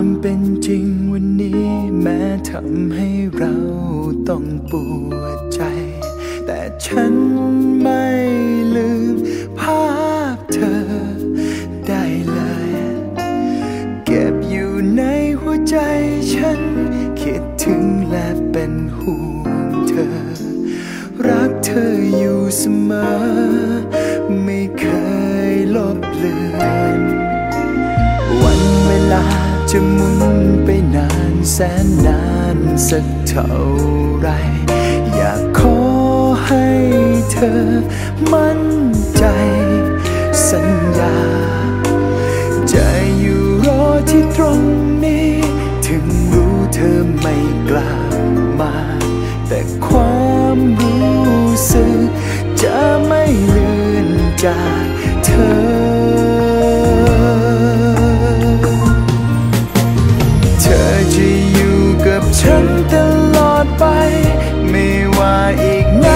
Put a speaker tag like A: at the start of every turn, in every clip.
A: ความเป็นจริงวันนี้แม้ทำให้เราต้องปวดใจ แต่ฉัน สนนานสักเท่าไร อยากขอให้เธอมั่นใจ สัญญา จะอยู่รอที่ตรงนี้ ถึงรู้เธอไม่กลับมา แต่ความรู้สึกจะไม่เลือนจาก ว่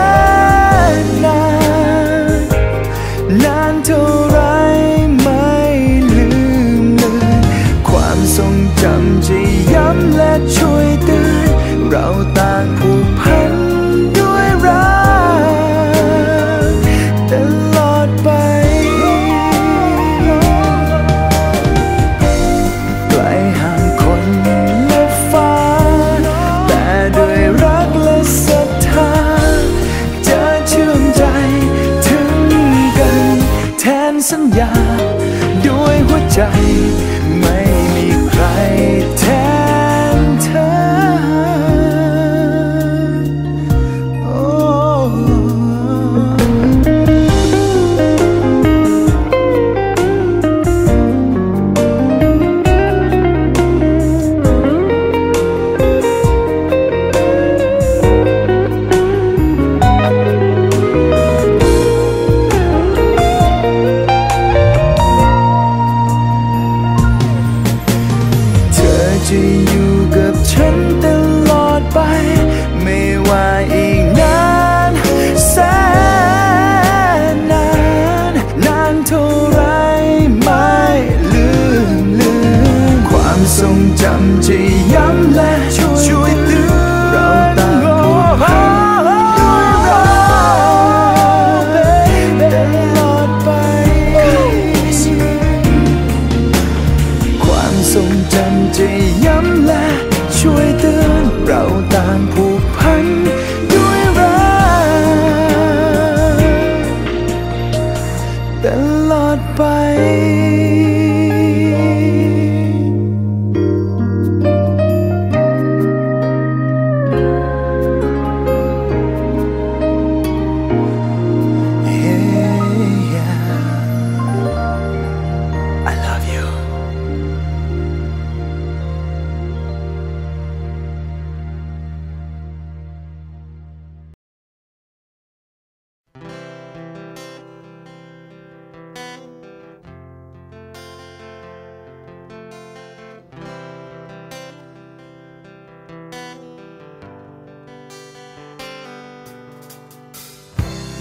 A: า จะอยู่กับฉันตลอดไป ไม่ว่าอีกนานแสนนานนานเท่าไรไม่ลืมลืมความทรงจำจะย้ำางผูกพันด้วยรักตลอดไป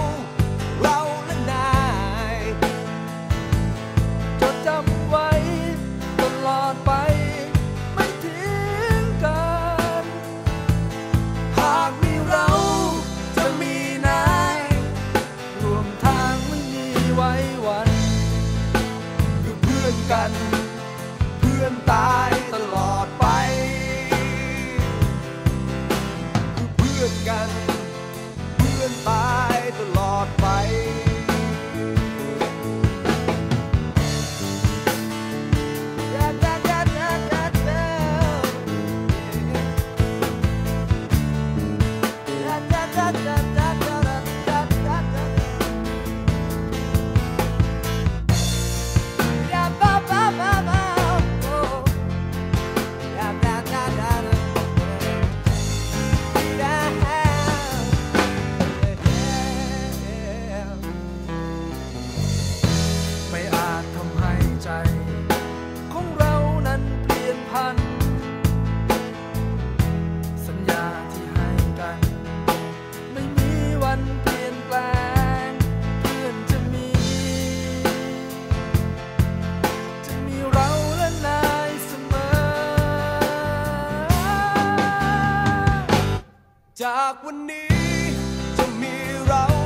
B: า
A: จา
B: ก
A: วัน
B: นี้จะมีเรา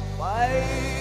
B: not